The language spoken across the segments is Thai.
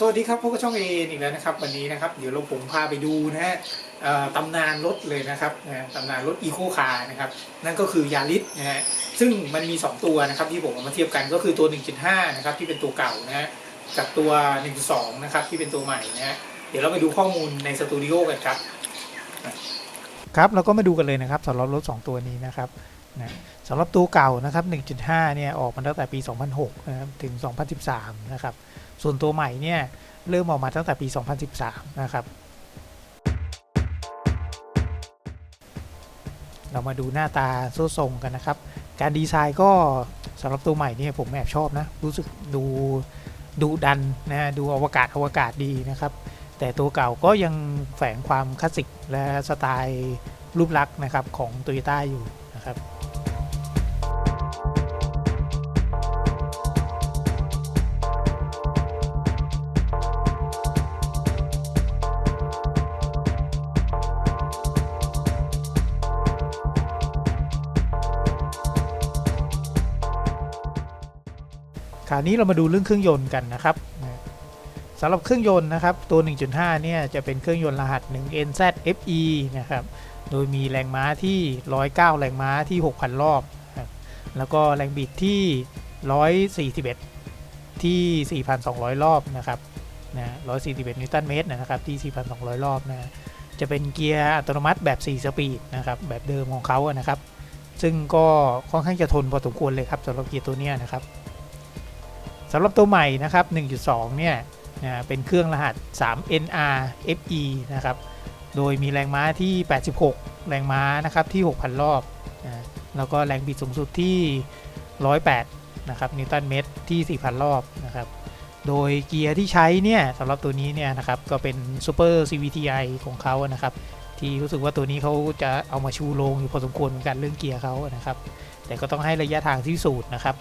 สวัสดีครับพบกับช่องเออีกแล้วนะครับ วันนี้นะครับ เดี๋ยวเราผมพาไปดูนะฮะตำนานรถเลยนะครับตำนานรถอีโคคาร์นะครับ นั่นก็คือยาริสนะฮะซึ่งมันมี 2 ตัวนะครับที่ผมเอามาเทียบกันก็คือตัว 1.5 นะครับที่เป็นตัวเก่านะฮะกับตัว 1.2 นะครับที่เป็นตัวใหม่นะฮะเดี๋ยวเราไปดูข้อมูลในสตูดิโอกันครับ ครับเราก็มาดูกันเลยนะครับสำหรับรถ 2 ตัวนี้นะครับ นะสำหรับตัวเก่านะครับ 1.5 เนี่ย ออกมาตั้งแต่ปี 2006 นะครับ ถึง 2013 นะครับ ส่วนตัวใหม่เนี่ย เริ่มออกมาตั้งแต่ปี 2013 นะครับ เรามาดูหน้าตาโซ่ทรงกันนะครับ การดีไซน์ก็สำหรับตัวใหม่เนี่ยผมแอบชอบนะ รู้สึกดูดูดันนะดูอวกาศอวกาศดีนะครับ แต่ตัวเก่าก็ยังแฝงความคลาสสิกและสไตล์รูปลักษณ์นะครับของ t o y ยต้าอยู่นะครับ คราวนี้เรามาดูเรื่องเครื่องยนต์กันนะครับสำหรับเครื่องยนต์นะครับตัว 1.5 เนี่ยจะเป็นเครื่องยนต์รหัส 1 NZ FE นะครับโดยมีแรงม้าที่ 109 แรงม้าที่ 6,000 รอบนรับแล้วก็แรงบิดที่ 141 ที่ 4,200 รอบนะครับนะ141 นิวตันเมตรนะครับที่ 4,200 รอบนะจะเป็นเกียร์อัตโนมัติแบบ 4 สปีดนะครับแบบเดิมของเขาอะนะครับ ซึ่งก็ค่อนข้างจะทนพอสมควรเลยครับสำหรับเกียร์ตัวเนี้ยนะครับ สำหรับตัวใหม่นะครับ 1.2 เนี่ยเป็นเครื่องรหัส 3NR FE นะครับ โดยมีแรงม้าที่ 86 แรงม้านะครับที่ 6,000 รอบ แล้วก็แรงบิดสูงสุดที่ 108 นะครับ นิวตันเมตรที่ 4,000 รอบนะครับ โดยเกียร์ที่ใช้เนี่ยสำหรับตัวนี้เนี่ยนะครับก็เป็น Super CVTi ของเขานะครับ ที่รู้สึกว่าตัวนี้เขาจะเอามาชูโรงอยู่พอสมควรเหมือนกันเรื่องเกียร์เขานะครับ แต่ก็ต้องให้ระยะทางที่สูตรนะครับ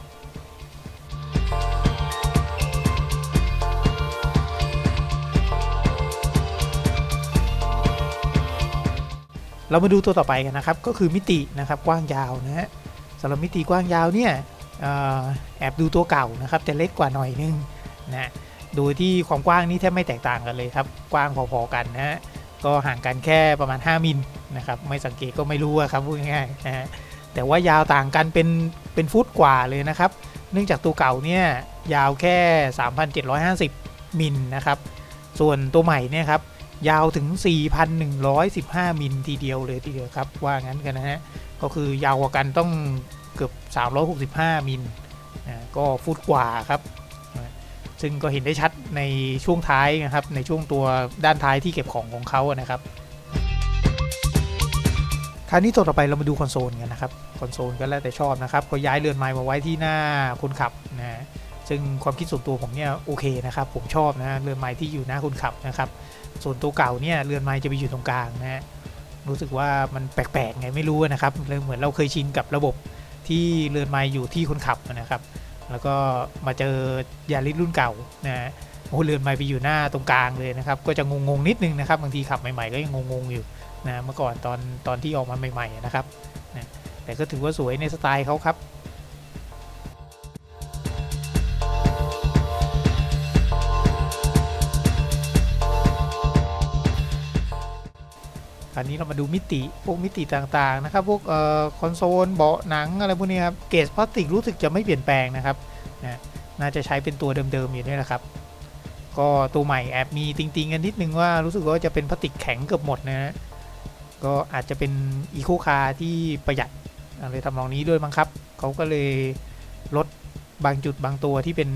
เรามาดูตัวต่อไปกันนะครับ ก็คือมิตินะครับกว้างยาวนะฮะสำหรับมิติกว้างยาวเนี่ยออแอบดูตัวเก่านะครับจะเล็กกว่าหน่อยนึงนะโดยที่ความกว้างนี่แทบไม่แตกต่างกันเลยครับกว้างพอๆกันนะฮะก็ห่างกันแค่ประมาณ 5 มิลนะครับไม่สังเกตก็ไม่รู้ครับพูดง่ายๆนะฮะแต่ว่ายาวต่างกันเป็นเป็นฟุตกว่าเลยนะครับ เนื่องจากตัวเก่าเนี่ยยาวแค่ 3,750 มิลนะครับส่วนตัวใหม่เนี่ยครับ ยาวถึง 4,115 มิลทีเดียวเลยทีเดียวครับ ว่างั้นกันนะฮะ ก็คือยาวกว่ากันต้องเกือบ 365 มิลก็ฟุตกว่าครับ ซึ่งก็เห็นได้ชัดในช่วงท้ายนะครับ ในช่วงตัวด้านท้ายที่เก็บของของเขาอะนะครับ คราวนี้ตัวต่อไปเรามาดูคอนโซลกันนะครับ คอนโซลก็แล้วแต่ชอบนะครับ ก็ย้ายเรือนไม้มาไว้ที่หน้าคนขับนะ ซึ่งความคิดส่วนตัวผมเนี่ยโอเคนะครับผมชอบนะเรือนไม้ที่อยู่หน้าคนขับนะครับ ส่วนตัวเก่าเนี่ยเรือนไม้จะไปอยู่ตรงกลางนะฮะรู้สึกว่ามันแปลกๆไงไม่รู้นะครับเลยเหมือนเราเคยชินกับระบบที่เรือนไม้อยู่ที่คนขับนะครับ แล้วก็มาเจอยาริสรุ่นเก่านะฮะโอ้เรือนไม้ไปอยู่หน้าตรงกลางเลยนะครับ ก็จะงงๆนิดนึงนะครับบางทีขับใหม่ๆก็ยังงงๆอยู่นะเมื่อก่อนตอนตอนที่ออกมาใหม่ ๆนะครับนะแต่ก็ถือว่าสวยในสไตล์เขาครับ คราวนี้เรามาดูมิติพวกมิติต่างๆนะครับพวกเอ่อคอนโซลเบาะหนังอะไรพวกนี้ครับเกจพลาสติกรู้สึกจะไม่เปลี่ยนแปลงนะครับนะน่าจะใช้เป็นตัวเดิมๆอยู่นี่แหละครับก็ตัวใหม่แอบมีติงๆกันนิดนึงว่ารู้สึกว่าจะเป็นพลาสติกแข็งเกือบหมดนะฮะก็อาจจะเป็นอีโคคาร์ที่ประหยัดอะไรทำนองนี้ด้วยมั้งครับเขาก็เลยลดบางจุดบางตัวที่เป็น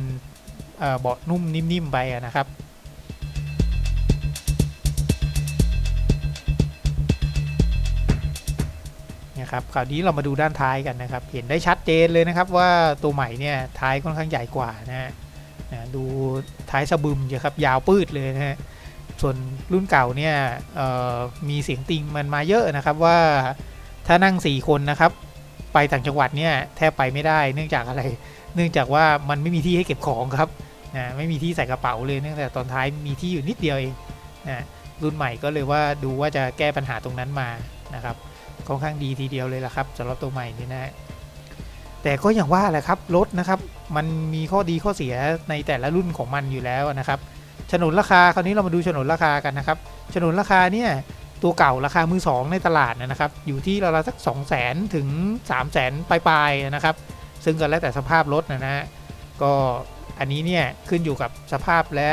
เบาะนุ่มนิ่มๆไปนะครับ นะครับคราวนี้เรามาดูด้านท้ายกันนะครับ เห็นได้ชัดเจนเลยนะครับว่าตัวใหม่เนี่ยท้ายค่อนข้างใหญ่กว่านะฮะดูท้ายสะบึมเยอะครับยาวปืดเลยนะฮะส่วนรุ่นเก่าเนี่ยมีเสียงติงมันมาเยอะนะครับว่าถ้านั่ง 4 คนนะครับ ไปต่างจังหวัดเนี่ยแทบไปไม่ได้เนื่องจากอะไร เนื่องจากว่ามันไม่มีที่ให้เก็บของครับนะไม่มีที่ใส่กระเป๋าเลยเนื่องจากตอนท้ายมีที่อยู่นิดเดียวเองนะรุ่นใหม่ก็เลยว่าดูว่าจะแก้ปัญหาตรงนั้นมานะครับ ค่อนข้างดีทีเดียวเลยละครับสำหรับตัวใหม่นี่นะฮะแต่ก็อย่างว่าแหละครับรถนะครับมันมีข้อดีข้อเสียในแต่ละรุ่นของมันอยู่แล้วนะครับฉนนราคาคราวนี้เรามาดูฉนนราคากันนะครับฉนนราคาเนี่ยตัวเก่าราคามือสองในตลาดนะครับอยู่ที่ราวๆสัก 2 0 0 0 0 0ถึง 3 0 0 0 0ปลายๆนะครับ ซึ่งก็แล้วแต่สภาพรถนะฮะก็อันนี้เนี่ยขึ้นอยู่กับสภาพและ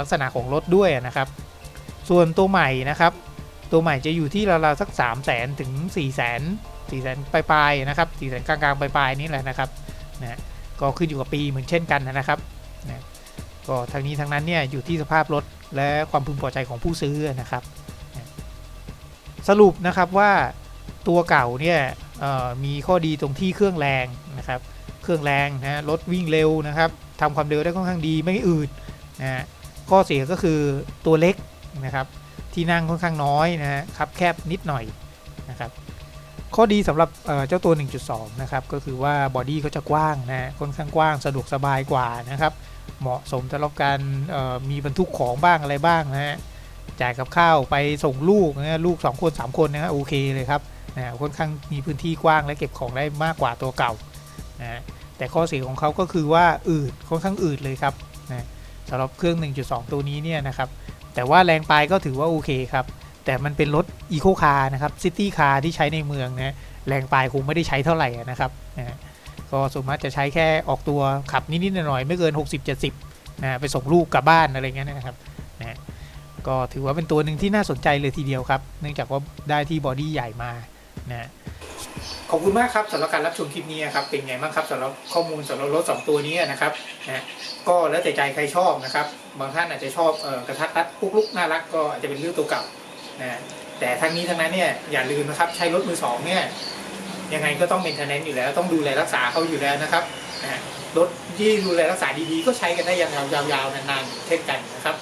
ลักษณะของรถด้วยนะครับ ส่วนตัวใหม่นะครับ ตัวใหม่จะอยู่ที่ราวๆสัก 3 0 0 0 0 0ถึง 4 0 0 0 0 0 4 0 0 0 0ปลายๆนะครับ4 0 0 0 0กลางๆปลายๆนี่แหละนะครับนะก็ขึ้นอยู่กับปีเหมือนเช่นกันนะครับนะก็ทางนี้ทางนั้นเนี่ยอยู่ที่สภาพรถและความพึงพอใจของผู้ซื้อนะครับนะสรุปนะครับว่าตัวเก่าเนี่ยมีข้อดีตรงที่เครื่องแรงนะครับเครื่องแรงนะรถวิ่งเร็วนะครับทำความเร็วได้ค่อนข้างดีไม่อืดนะข้อเสียก็คือตัวเล็กนะครับ ที่นั่งค่อนข้างน้อยนะฮะครับแคบนิดหน่อยนะครับข้อดีสำหรับเจ้าตัว 1.2 นะครับ ก็คือว่าบอดี้เขาจะกว้างนะค่อนข้างกว้างสะดวกสบายกว่านะครับ เหมาะสมสำหรับการมีบรรทุกของบ้างอะไรบ้างนะฮะจ่ายกับข้าวไปส่งลูกนะลูก 2 คน 3 คนนะฮะโอเคเลยครับนะค่อนข้างมีพื้นที่กว้างและเก็บของได้มากกว่าตัวเก่านะแต่ข้อเสียของเขาก็คือว่าอืดค่อนข้างอืดเลยครับนะสำหรับเครื่อง 1.2 ตัวนี้เนี่ยนะครับ แต่ว่าแรงปลายก็ถือว่าโอเคครับ แต่มันเป็นรถอีโคคาร์นะครับซิตี้คาร์ที่ใช้ในเมืองนะแรงปลายคงไม่ได้ใช้เท่าไหร่นะครับนะก็ส่วนมากจะใช้แค่ออกตัวขับนิดๆหน่อยๆไม่เกิน 60-70นะไปส่งลูกกลับบ้านอะไรเงี้ยนะครับนะก็ถือว่าเป็นตัวหนึ่งที่น่าสนใจเลยทีเดียวครับ เนื่องจากว่าได้ที่บอดี้ใหญ่มานะ ขอบคุณมากครับสำหรับการรับชมคลิปนี้ครับเป็นไงบ้างครับสำหรับข้อมูลสำหรับรถสองตัวนี้นะครับนะก็แล้วแต่ใจใครชอบนะครับ บางท่านอาจจะชอบออกระทัดรัดปุกลุกน่ารักก็อาจจะเป็นเรื่องตัวเก่านะแต่ทั้งนี้ทั้งนั้นเนี่ยอย่าลืมนะครับใช้รถมือสองเนี่ยยังไงก็ต้องเป็นเทนแนนอยู่แล้วต้องดูแลรักษาเขาอยู่แล้วนะครับนะรถที่ดูแลรักษาดีๆ ก็ใช้กันได้ยาวๆนานๆเช่นกันนะครับ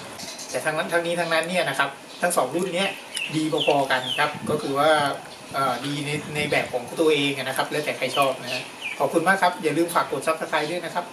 แต่ทั้งนั้นทั้งนี้ทั้งนั้นเนี่ยนะครับทั้งสองรุ่นเนี้ยดีพอๆกันครับก็คือว่า ดีในในแบบของตัวเองนะครับ แล้วแต่ใครชอบนะฮะขอบคุณมากครับ อย่าลืมฝากกดซับสไครต์ด้วยนะครับ